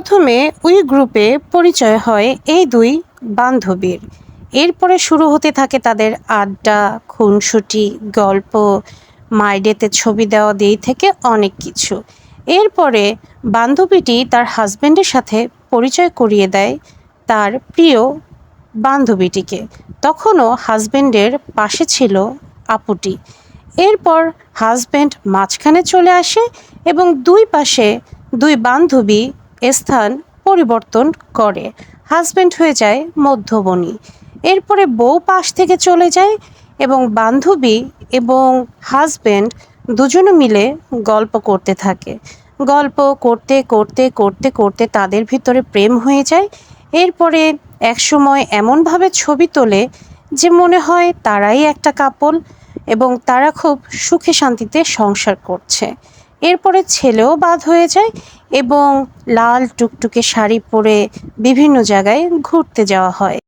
প্রথমে ওই গ্রুপে পরিচয় হয় এই দুই বান্ধবীর। এরপরে শুরু হতে থাকে তাদের আড্ডা, খুনসুটি, গল্প মাইডেতে ছবি দেওয়া দিই থেকে অনেক কিছু। এরপরে বান্ধবীটি তার হাজব্যান্ডের সাথে পরিচয় করিয়ে দেয় তার প্রিয় বান্ধবীটিকে। তখনও হাজবেন্ডের পাশে ছিল আপুটি। এরপর হাজবেন্ড মাঝখানে চলে আসে এবং দুই পাশে দুই বান্ধবী স্থান পরিবর্তন করে। হাজব্যান্ড হয়ে যায় মধ্যবনী। এরপরে বউ পাশ থেকে চলে যায় এবং বান্ধবী এবং হাজবেন্ড দুজনে মিলে গল্প করতে থাকে। গল্প করতে করতে করতে করতে তাদের ভিতরে প্রেম হয়ে যায়। এরপরে একসময় এমনভাবে ছবি তোলে যে মনে হয় তারাই একটা কাপল এবং তারা খুব সুখে শান্তিতে সংসার করছে। এরপরে ছেলেও বাদ হয়ে যায় এবং লাল টুকটুকে শাড়ি পরে বিভিন্ন জায়গায় ঘুরতে যাওয়া হয়।